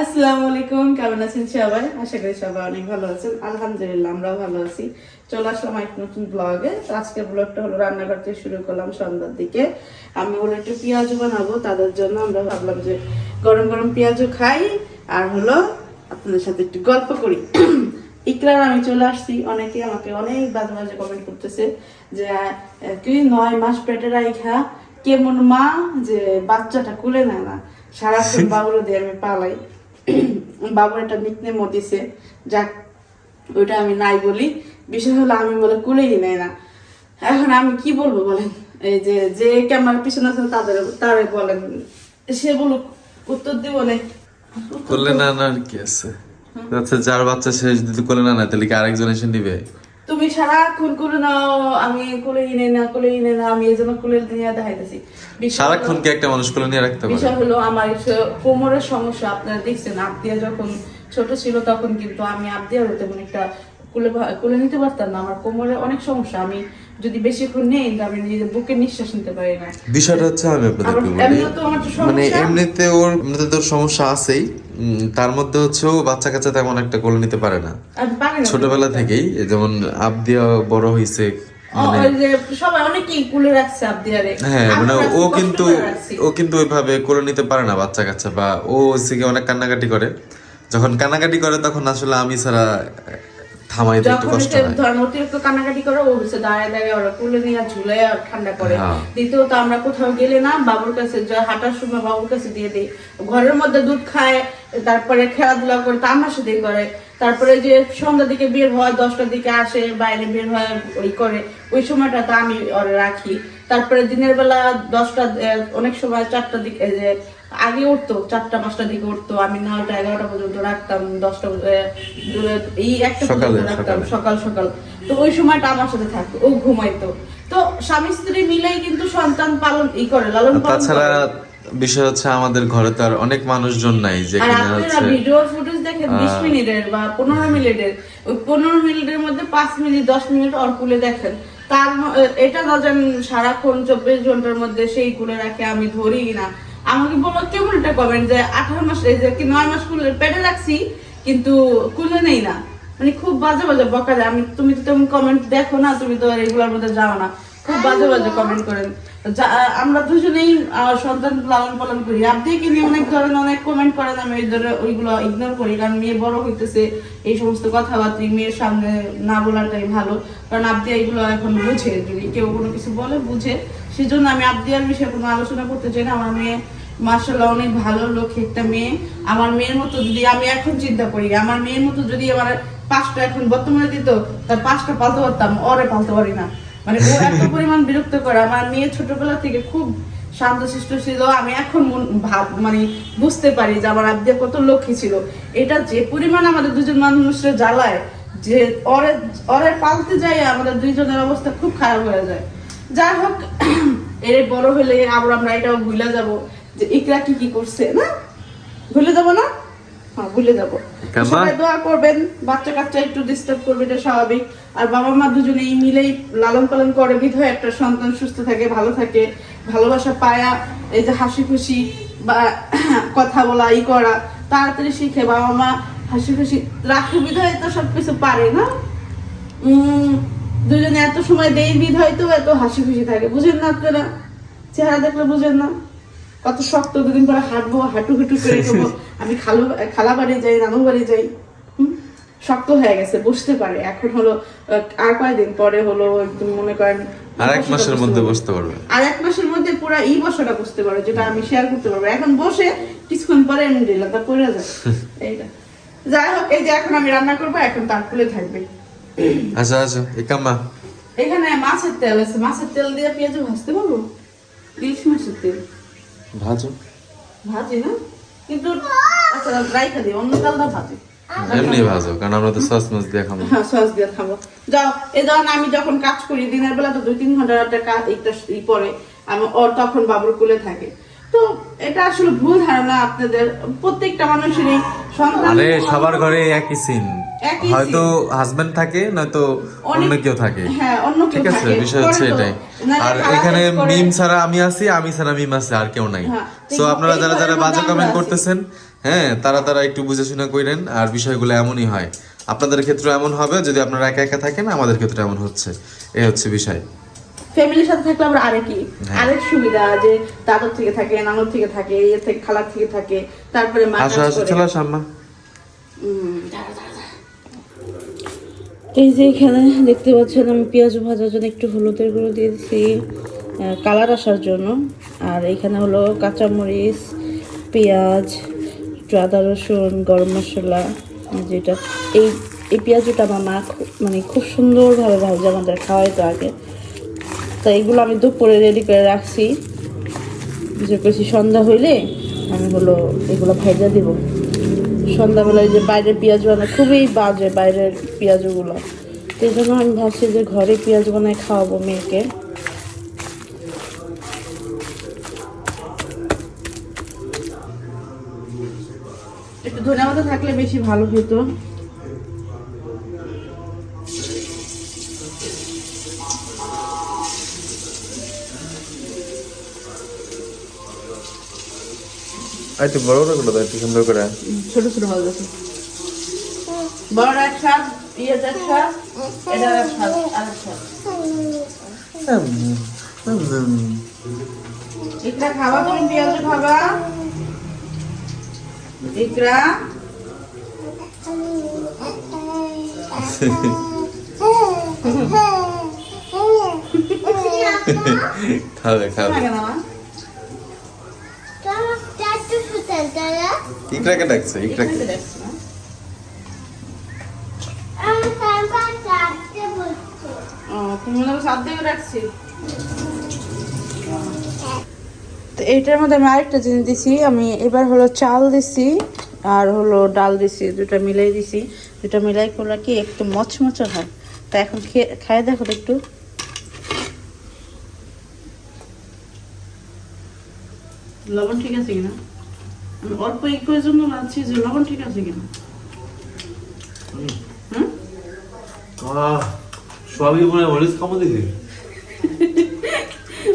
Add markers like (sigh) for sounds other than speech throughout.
আসসালামু আলাইকুম, কেমন আছেন সবাই? আশা করি সবাই অনেক ভালো আছেন। আলহামদুলিল্লাহ, আমরাও ভালো আছি। চলে আসলাম এক নতুন ব্লগে আজকের ব্লগটা হলো রান্নাঘর থেকে শুরু করলাম সন্ধ্যার দিকে। আমি হলো একটু পেঁয়াজও বানাবো, তাদের জন্য আমরা ভাবলাম যে গরম গরম পেঁয়াজও খাই। আর হলো আপনাদের সাথে একটু গল্প করি। ইকরার আমি চলে আসছি। অনেকে আমাকে অনেক বাজে বাজে কমেন্ট করতেছে যে তুই নয় মাস পেটে রাইখা কেমন মা যে বাচ্চাটা কুলে নেয় না? সারাক্ষণ (laughs) বাবুর দিয়ে আমি পালাই। (clears throat) বাবুর একটা নিকনেমও দিছে। যাক ওইটা আমি নাই বলি। বিষয় হলো আমি বলে কুলেই নেয় না। এখন আমি কি বলব বলেন? এই যে যে ক্যামেরার পিছনে আছে তাদের তারে বলেন। সে বলুক উত্তর দিব না। করলে না না আর কি আছে। আচ্ছা যার বাচ্চা সে যদি করলে না না তাহলে কি আরেকজন এসে নিবে? তুমি সারাক্ষণ করে নাও আমি কোলে ইনে না কোলে ইনে না আমি এই জন্য কোলে নিয়ে দেখাইতেছি। সারাক্ষণ কি একটা মানুষ কোলে নিয়ে রাখতে পারে। বিষয় হলো আমার কোমরের সমস্যা আপনারা দেখছেন আবদিয়া যখন ছোট ছিল তখন কিন্তু আমি আবদিয়ার তেমন একটা কুলে কুলে নিতে পারতাম না আমার কোমরে অনেক সমস্যা আমি যদি বেশিক্ষণ নেই আমি নিজের বুকে নিঃশ্বাস নিতে পারি না। বিষয়টা হচ্ছে আমি আপনাদেরকে তো মানে। এমনিতে ওর এমনিতে তোর সমস্যা আছেই তার মধ্যে হচ্ছেও বাচ্চা কাচ্চা তেমন একটা কোলে নিতে পারে না। ছোটবেলা থেকেই যেমন আবদিয়া বড় হয়েছে আবদিয়ারে। হ্যাঁ মানে ও কিন্তু ও কিন্তু ওইভাবে কোলে নিতে পারে না বাচ্চা কাচ্চা বা ও অনেক কান্নাকাটি করে। যখন কান্নাকাটি করে তখন আসলে আমি ছাড়া থামাইতে একটু কষ্ট হয়। অতিরিক্ত কান্নাকাটি করে ও হচ্ছে দাঁড়ায় দাঁড়ায় ওরা কুলে নিয়ে ঝুলে আর ঠান্ডা করে। হ্যাঁ। দ্বিতীয়ত আমরা কোথাও গেলে না বাবুর কাছে হাঁটার সময় বাবুর কাছে দিয়ে দিই। ঘরের মধ্যে দুধ খায় তারপরে খেলাধুলা করে তামার সাথে করে। তারপরে যে সন্ধ্যার দিকে বের হয় দশটার দিকে আসে বাইরে বের হয় ওই করে। ওই সময়টা তো আমি ওরে রাখি। তারপরে দিনের বেলা দশটা অনেক সময় চারটার দিকে যে আগে উঠতো চারটা পাঁচটার দিকে উঠতো আমি নয়টা এগারোটা পর্যন্ত রাখতাম দশটা এই একটা পর্যন্ত রাখতাম সকাল। সকাল তো ওই সময়টা আমার সাথে থাকতো ও ঘুমাইতো। তো স্বামী স্ত্রী মিলেই কিন্তু সন্তান পালন ই করে লালন পালন তাছাড়া বিষয় হচ্ছে আমাদের ঘরে তো আর অনেক মানুষজন নাই যে কিনা হচ্ছে ভিডিও ফুটেজ দেখেন বিশ মিনিটের বা পনেরো মিনিটের। ওই পনেরো মিনিটের মধ্যে পাঁচ মিনিট দশ মিনিট অর কুলে দেখেন। তার এটা না সারাক্ষণ চব্বিশ ঘণ্টার মধ্যে সেই কুলে রাখে আমি ধরি না আমাকে বলো কেমন একটা কমেন্ট যে আঠারো মাস, এই যে কি নয় মাস কুলে পেটে রাখছি কিন্তু কুলে নেই না। মানে খুব বাজে বাজে বকা যায় আমি, তুমি তো তেমন কমেন্ট দেখো না, তুমি তো রেগুলার মধ্যে যাও না। খুব বাজে বাজে কমেন্ট করেন। আমরা দুজনেই সন্তান লালন পালন করি। আপনি কি নিয়ে অনেক ধরনের, অনেক কমেন্ট করেন, আমি ওই ধরে ওইগুলো ইগনোর করি, কারণ মেয়ে বড় হইতেছে, এই সমস্ত কথাবার্তা মেয়ের সামনে না বলাটাই ভালো। কারণ আপনি এইগুলো এখন বুঝে, যদি কেউ কোনো কিছু বলে, বুঝে। সেজন্য আমি আবদিয়ার বিষয়ে কোনো আলোচনা করতে চাই না। আমার মেয়ে মার্শাল্লাহ অনেক ভালো লোক একটা মেয়ে। আমার মেয়ের মতো যদি আমি এখন চিন্তা করি, আমার মেয়ের মতো যদি আমার পাঁচটা এখন বর্তমানে দিত, তার পাঁচটা পালতে পারতাম ওরে পালতে পারি না। মানে ও এত পরিমাণ বিরক্ত করে আমার মেয়ে ছোটবেলা থেকে খুব শান্তশিষ্ট ছিল। আমি এখন ভাব মানে বুঝতে পারি যে আমার আব্দিয়া কত লক্ষ্মী ছিল। এটা যে পরিমাণ আমাদের দুজন মানুষের জ্বালায় যে ওরে ওরে পালতে যাই আমাদের দুইজনের অবস্থা খুব খারাপ হয়ে যায়। যাই হোক এর বড় হলে আবার আমরা এটাও ভুলে যাব যে ইকরা কি কি করছে না? ভুলে যাব না? হ্যাঁ ভুলে যাব। সবাই দোয়া করবেন বাচ্চা কাচ্চা একটু ডিস্টার্ব করবে এটা স্বাভাবিক। আর বাবা মা দুজনেই মিলেই লালন পালন করে বিধয় একটা সন্তান সুস্থ থাকে ভালো থাকে ভালোবাসা পায়া এই যে হাসি খুশি বা (clears throat) কথা বলা ই করা তাড়াতাড়ি শিখে বাবা মা হাসি খুশি রাখে বিধয় তো সবকিছু পারে না উম, দুজনে এত সময় দেই বিধায় তো এত হাসি খুশি থাকে বুঝেন না আপনারা চেহারা দেখলে বুঝেন না কত শক্ত দুদিন পরে হাঁটবো হাঁটু হাঁটু করে (laughs) আমি খালু খালা বাড়ি যাই নানু বাড়ি যাই? শক্ত হয়ে গেছে বুঝতে পারে। এখন হলো আর কয়েকদিন পরে হলো একদম মনে করেন আর এক মাসের মধ্যে বসতে পারবে। আর এক মাসের মধ্যে পুরো এই বছরটা বুঝতে পারো যেটা আমি শেয়ার করতে পারব। এখন বসে কিছুক্ষণ পরে এমনি দিলাম তা পড়ে যায় (laughs) এইটা। যাই হোক এই যে এখন আমি রান্না করব এখন তার খুলে থাকবে। আচ্ছা আচ্ছা এই কাম্মা। এখানে মাছের তেল আছে মাছের তেল দিয়ে পেঁয়াজ ভাজতে পারব? ইলিশ মাছের তেল। ভাজো। ভাজি না? কিন্তু আচ্ছা রাইখা দিই অন্য কালটা ভাজি। এমনি ভাজো কারণ আমরা তো সস মাছ দিয়ে খাব। হ্যাঁ সস দিয়ে খাব। যাও এই ধরেন আমি যখন কাজ করি দিনের বেলা তো দুই তিন ঘণ্টা একটা কাজ একটা ই পরে আমি ওর তখন বাবুর কুলে থাকে। তো এটা আসলে ভুল ধারণা আপনাদের। প্রত্যেকটা মানুষেরই সন্তান আরে সবার ঘরে একই সিন হয়তো হাজবেন্ড থাকে নয়তো অন্য কেউ থাকে। হ্যাঁ অন্য কেউ ঠিক আছে বিষয় হচ্ছে এটাই। আর এখানে মিম ছাড়া আমি আছি আমি ছাড়া মিম আছে আর কেউ নাই। হ্যাঁ, সো আপনারা যারা যারা বাজে কমেন্ট করতেছেন হ্যাঁ তারা তারা একটু বুঝে শুনে কইরেন আর বিষয়গুলো এমনই হয় আপনাদের ক্ষেত্রে এমন হবে যদি আপনারা একা একা থাকেন আমাদের ক্ষেত্রে এমন হচ্ছে এই হচ্ছে বিষয় ফ্যামিলির সাথে থাকলে আবার আরেকই হ্যাঁ। আরেক সুবিধা যে দাদুর থেকে থাকে নানুর থেকে থাকে এ থেকে খালার থেকে থাকে তারপরে মা। চলো আসো দাঁড়া, দাঁড়া, দাঁড়া। এই যে এখানে দেখতে পাচ্ছেন আমি পেঁয়াজ ভাজার জন্য একটু হলুদের গুঁড়ো দিয়েছি কালার আসার জন্য আর এখানে হলো কাঁচামরিচ পেঁয়াজ একটু আদা রসুন, গরম মশলা যেটা এই এই পেঁয়াজটা আমার মা মানে খুব সুন্দরভাবে ভাজে আমাদের খাওয়াই তো আগে। তো এইগুলো আমি দুপুরে রেডি করে রাখছি। যে বেশি সন্ধ্যা হইলে আমি হলো এগুলো ভাজা দিব। সন্ধ্যাবেলায় যে বাইরের পেঁয়াজ বানায় খুবই বাজে বাইরের পেঁয়াজগুলো। এই জন্য আমি ভাবছি যে ঘরে পেঁয়াজ বানায় খাওয়াবো মেয়েকে। ধনে পাতা থাকলে বেশি ভালো হতো এই তো বড় বড়গুলো দাও সুন্দর করে। ছোট ছোট মাছ আছে বড় এক এক স্বাদ এটা এক স্বাদ আর এক ইকরা খাবা তুমি পেঁয়াজ খাবা। ইকরা। খাবে খাবে। ইকরাকে ডাকছে ইকরাকে। ও, করো সাত দিকে রাখছি তো এইটার মধ্যে আমি আরেকটা জিনিস দিছি আমি এবার হলো চাল দিছি আর হলো ডাল দিছি দুটা মিলাই দিছি। দুটা মিলাই করলে কি একটু মচমচে হয়। তা এখন খেয়ে খাই দেখো একটু। লবণ ঠিক আছে কিনা? আমি অল্প একটু জন্য রাখছি যে লবণ ঠিক আছে কিনা? হুম। সোয়াবিন মনে মরিচ কম দেখি মরিচ দিছি বেশি করে যাতে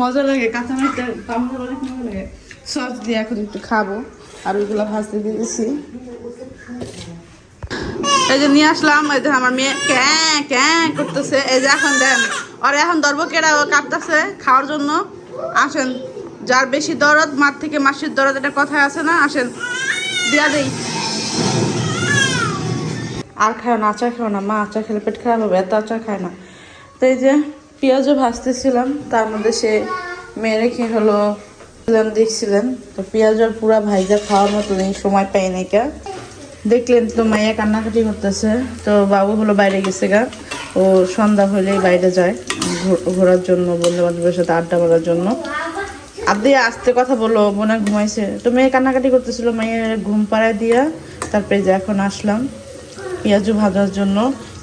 মজা লাগে কাঁচা লাগে। সস দিয়ে এখন একটু খাব, আর ওইগুলো ভাজতে দিয়ে দিছি। এই যে নিয়ে আসলাম, এই যে আমার মেয়ে ক্যাঁ ক্যাঁ করতেছে। এই যে এখন দেন, আর এখন ধরবো কেরা ও কাঁদতেছে খাওয়ার জন্য। আসেন, যার বেশি দরদ, মার থেকে মাসির দরদ, এটা কথায় আছে না? আসেন, দিয়া দেই। আর খায় না আচার খাও না, মা আচার খেলে পেট খারাপ হবে, এত আচার খায় না। তো এই যে পেঁয়াজও ভাজতেছিলাম, তার মধ্যে সে মেয়ে রেখে হলো দেখছিলেন। তো পেঁয়াজের পুরা ভাইজা খাওয়ার মতো নেই সময় পাই নাই কা। দেখলেন তো মাইয়া কান্নাকাটি করতেছে, তো বাবু হলো বাইরে গেছে গা। ও সন্ধ্যা হলেই বাইরে যায় ঘোরার জন্য বন্ধু বান্ধবের সাথে আড্ডা মারার জন্য। আদি আস্তে কথা বলো বোনা ঘুমাইছে। তো মেয়ে কান্নাকাটি করতেছিল মেয়ের ঘুম পাড়ায় দিয়া তারপরে যে এখন আসলাম। পেঁয়াজু ভাজার জন্য,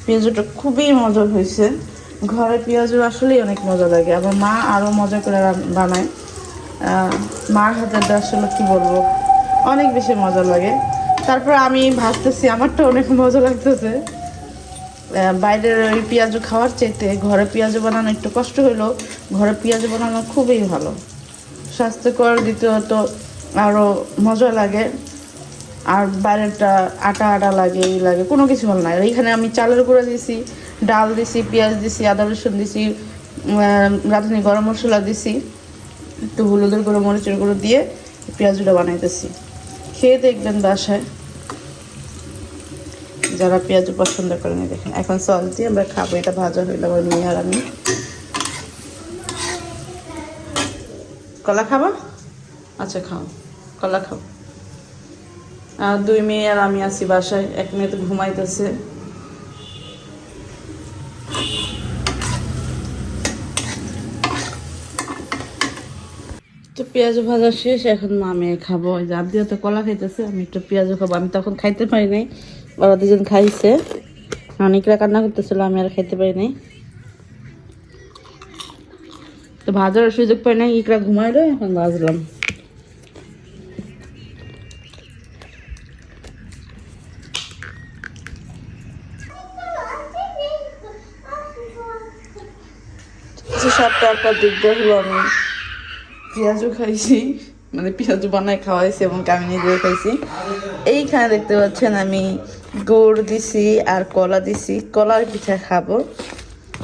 পেঁয়াজুটা খুবই মজা হয়েছে। ঘরে পেঁয়াজু আসলেই অনেক মজা লাগে। আবার মা আরও মজা করে বানায়। মার হাতেরটা আসলে কী বলব? অনেক বেশি মজা লাগে। তারপর আমি ভাজতেছি, আমারটা অনেক মজা লাগতেছে। বাইরের ওই পেঁয়াজু খাওয়ার চাইতে ঘরে পেঁয়াজু বানানো একটু কষ্ট হইলেও ঘরে পেঁয়াজু বানানো খুবই ভালো। স্বাস্থ্যকর দ্বিতীয়ত আরও মজা লাগে। আর বাইরেরটা আটা আটা লাগে এই লাগে, কোনো কিছু ভালো না। এইখানে আমি চালের গুঁড়া দিছি ডাল দিছি, পেঁয়াজ দিছি, আদা রসুন দিছি রাঁধুনি গরম মশলা দিছি, একটু হলুদের গুঁড়ো, মরিচের গুঁড়ো দিয়ে পেঁয়াজুটা বানাইতেছি। খেয়ে দেখবেন বাসায়। যারা পেঁয়াজ পছন্দ করেন দেখেন, এখন সস দিয়ে আমরা খাব। এটা ভাজা হইলে আমার মেয়ে আর আমি। কলা খাবা? আচ্ছা খাও। কলা খাও। দুই মেয়ে আর আমি আছি বাসায়। এক মেয়ে তো ঘুমাইতেছে। পেঁয়াজ ভাজা শেষ, এখন মা মেয়ে খাব। ওই যে তো কলা খাইতেছে, আমি একটু পেঁয়াজও খাব। আমি তখন খাইতে পারি নাই ওরা দুজন খাইছে। অনেকরা কান্না করতেছিল, আমি আর খাইতে পারি নাই। তো ভাজার সুযোগ পাই না ইকরা ঘুমাইলো এখন ভাজলাম। যে সপ্তাহ পর দিকটা হলো আমি। পেঁয়াজও খাইছি মানে পেঁয়াজও বানায় খাওয়াইছি এবং আমি নিজেও খাইছি। এইখানে দেখতে পাচ্ছেন আমি গুড় দিছি আর কলা দিছি, কলার পিঠা খাব।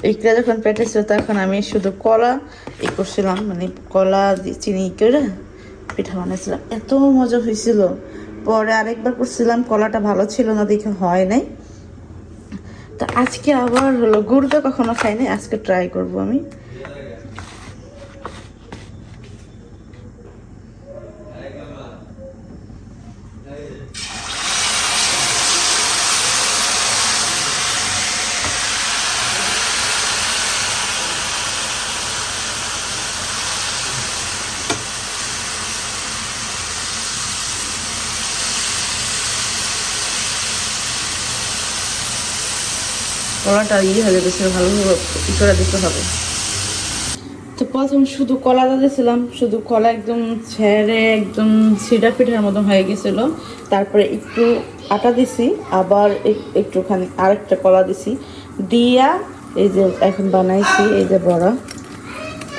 এইটা যখন পেটে ছিল তখন আমি শুধু কলা ই করছিলাম মানে কলা চিনি করে পিঠা বানাইছিলাম। এত মজা হয়েছিল পরে আরেকবার করছিলাম, কলাটা ভালো ছিল না, দেখে হয় নাই। তো আজকে আবার হলো গুড়টা কখনো খাই নাই, আজকে ট্রাই করব আমি। কলাটা ইয়ে হয়ে গেছে ভালোভাবে ই করে দিতে হবে। তো প্রথম শুধু কলাটা দিয়েছিলাম, শুধু কলা একদম ছেড়ে একদম সিডা পিঠার মতো হয়ে গেছিল। তারপরে একটু আটা দিছি, আবার এক- একটুখানি আরেকটা কলা দিছি। দিয়া এই যে এখন বানাইছি, এই যে বড়া,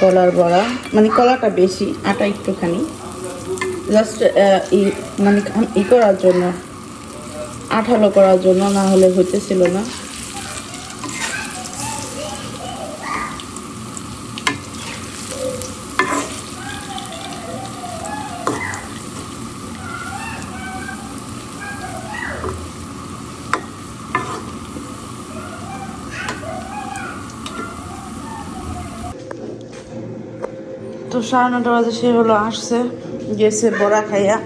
কলার বড়া মানে কলাটা বেশি, আটা একটুখানি। জাস্ট মানে ই করার জন্য, আঠালো করার জন্য, না হলে হইতেছিল না। সাড়ে নটা বাজে সে হলো আসছে গেছে বড়া খাইয়া।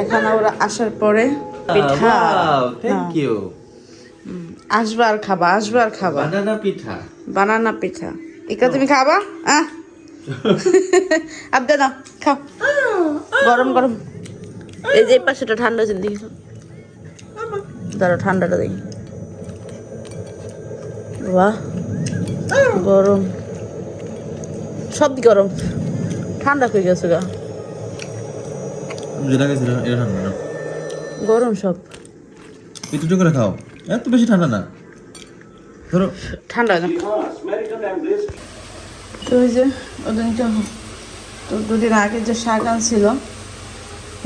এখন ওরা আসার পরে পিঠা। থ্যাংক হ্যাঁ। ইউ আসবে আর খাবা আসবে আর খাবা। বানানা পিঠা বানানা পিঠা ইকা তুমি খাবা? আহ। (laughs) আবদা নাও খাও। গরম গরম। এই যে পাশেটা ঠান্ডা আছে দেখি দাঁড়া ঠান্ডাটা দেখি। বাহ গরম। সব গরম। ঠান্ডা হয়ে গেছে গা? যেটা গেছে এটা ঠান্ডা না। গরম সব। একটু করে খাও। এত বেশি ঠান্ডা না। ধরো। ঠান্ডা না তো ওই যে ওদিনকে তো দুদিন আগে যে শাক আনছিল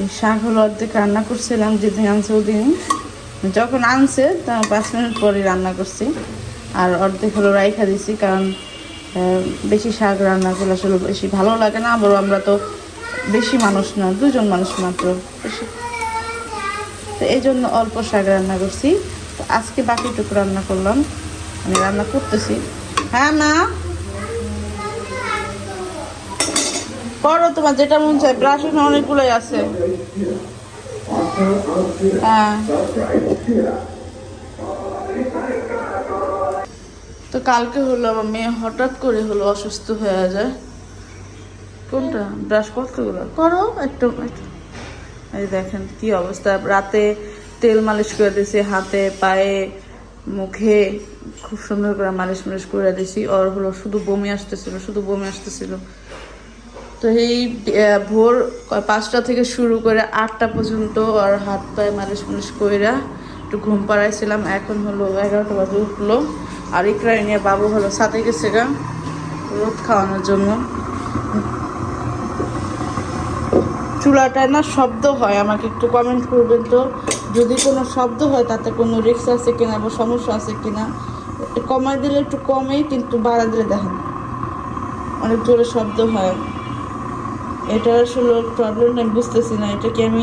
এই শাক হলো অর্ধেক রান্না করছিলাম যেদিন আনছে ওদিনই। যখন আনছে তা পাঁচ মিনিট পরে রান্না করছি। আর অর্ধেক হলো রাইখা দিছি কারণ বেশি শাক রান্না করলে আসলে বেশি ভালো লাগে না আবার আমরা তো বেশি মানুষ না, দুজন মানুষ মাত্র। বেশি তো এই জন্য অল্প শাক রান্না করছি। তো আজকে বাকিটুকু রান্না করলাম, আমি রান্না করতেছি। হ্যাঁ না করো তোমার যেটা মন চায় ব্রাশ অনেকগুলোই আছে। হ্যাঁ। তো কালকে হলো আমার মেয়ে হঠাৎ করে হলো অসুস্থ হয়ে যায়। কোনটা? ব্রাশ কতগুলো করো, একটু এই দেখেন কি অবস্থা। রাতে তেল মালিশ করে দিয়েছি, হাতে, পায়ে, মুখে। খুব সুন্দর করে মালিশ মালিশ করে দিয়েছি। ওর হলো শুধু বমি আসতেছিল, শুধু বমি আসতেছিল। তো এই ভোর পাঁচটা থেকে শুরু করে আটটা পর্যন্ত আর হাত পায়ে মালিশ মালিশ কইরা একটু ঘুম পাড়াইছিলাম। এখন হলো এগারোটা বাজে, উঠল। আর ইকরাই নিয়ে বাবু হলো সাথে গেছে গা, রোদ খাওয়ানোর জন্য। চুলাটায় না শব্দ হয়, আমাকে একটু কমেন্ট করবেন তো। যদি কোনো শব্দ হয়, তাতে কোনো রিস্ক আছে কিনা বা সমস্যা আছে কিনা কমাই দিলে একটু কমেই কিন্তু বাড়া দিলে দেখেন, অনেক জোরে শব্দ হয়। এটা আসলে প্রবলেম আমি বুঝতেছি না, এটা কি আমি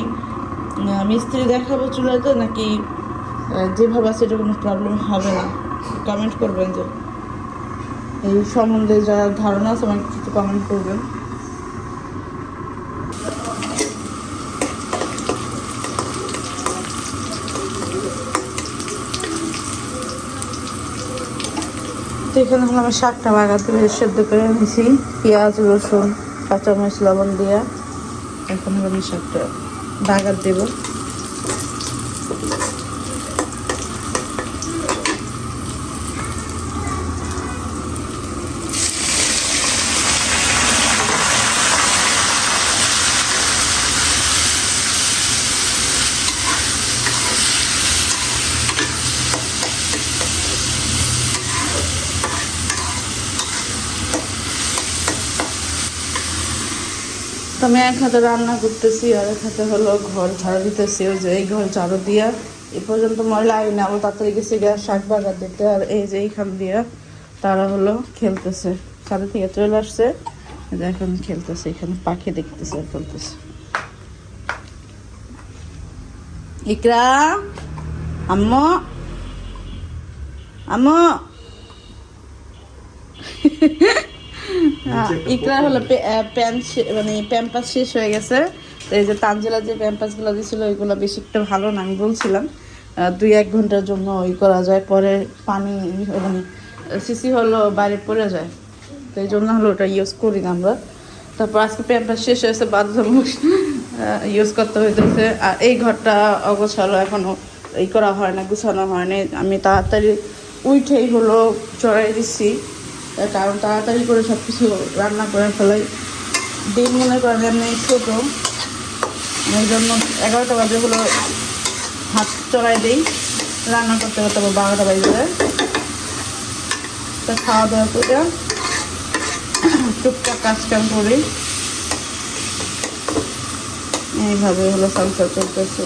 মিস্ত্রি দেখাবো চুলাতে নাকি যেভাবে আছে এটা কোনো প্রবলেম হবে না? কমেন্ট করবেন যে এই সম্বন্ধে যারা ধারণা আছে আমাকে একটু কমেন্ট করবেন। এখানে হলো আমি শাকটা বাগাতে সেদ্ধ করে নিয়েছি পেঁয়াজ, রসুন, কাঁচামরিচ, লবণ দিয়ে। এখন হলো আমি শাকটা বাগার দেব। তো আমি এক হাতে রান্না করতেছি, আর এক হাতে হলো ঘর ঝাড়ু দিতেছি, ওই যে এই ঘর ঝাড়ু দিয়া। এ পর্যন্ত ময়লা আই না আবার তাড়াতাড়ি গেছে গিয়ে শাক বাগার দিতে, আর এই যে এইখান দিয়া তারা হলো খেলতেছে। ছাদের থেকে চলে আসছে এখন খেলতেছে, এখানে পাখি দেখতেছে আর খেলতেছে। ইকরা আম্মু আম্মু। (laughs) আহ, ইকরা হলো প্যান্ট মানে প্যাম্পাস শেষ হয়ে গেছে। তো এই যে তানজিলা যে প্যাম্পাসগুলো দিছিল ওইগুলো বেশি একটা ভালো না আমি বলছিলাম। দুই এক ঘণ্টার জন্য ওই করা যায় পরে পানি মানে সিসি হলো বাইরে পড়ে যায়। তো এই জন্য হলো ওটা ইউজ করি না আমরা। তারপর আজকে প্যাম্পাস শেষ হয়েছে বাধ্যতামূলক ইউজ করতে হইতেছে। আর এই ঘরটা অগোছালো এখনও এই করা হয় না গুছানো হয়নি আমি তাড়াতাড়ি উঠেই হলো চড়াই দিচ্ছি কারণ তাড়াতাড়ি করে সব কিছু রান্না করে ফেলাই। দিন মনে করেন এমনি ছোটো। এই জন্য এগারোটা বাজে হলো হাত চড়াই দিই। রান্না করতে করতে আবার বারোটা বাজে তা খাওয়া দাওয়া করে টুকটাক কাজ করি। এইভাবে হলো সংসার চলতেছে।